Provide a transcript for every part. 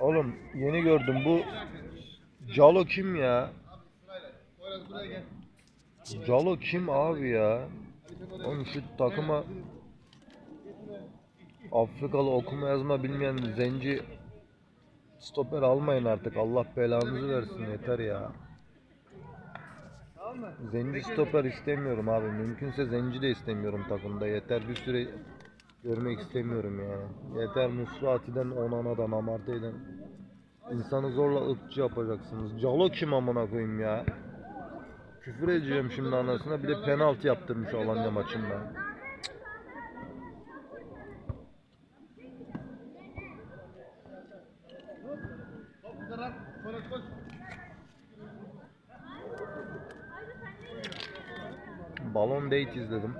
Oğlum yeni gördüm bu Calo kim ya? Calo kim abi ya? Oğlum şu takıma Afrikalı okuma yazma bilmeyen zenci stoper almayın artık. Allah belanızı versin yeter ya. Zenci stoper istemiyorum abi. Mümkünse zenci de istemiyorum takımda. Yeter bir süre görmek istemiyorum yani. Yeter Musrati'den, Onana'dan, Amarte'den. İnsanı zorla ırkçı yapacaksınız. Calo kim amına koyayım ya? Küfür edeceğim şimdi anasına. Bir de penaltı yaptırmış Alanya maçında. Balon Date izledim.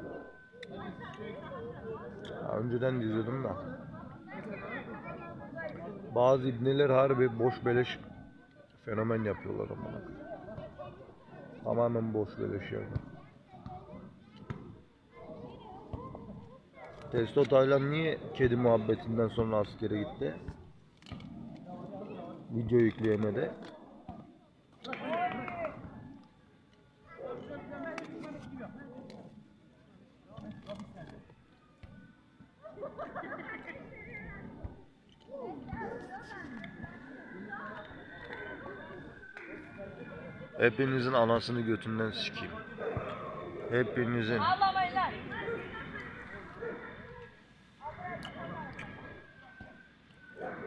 Önceden de izliyordum da. Bazı ibneler harbi boş beleş fenomen yapıyorlar amına. Tamamen boş beleş yani. Testo Taylan niye kedi muhabbetinden sonra askere gitti? Video yükleyemedi. Hepinizin anasını götünden sikeyim. Hepinizin.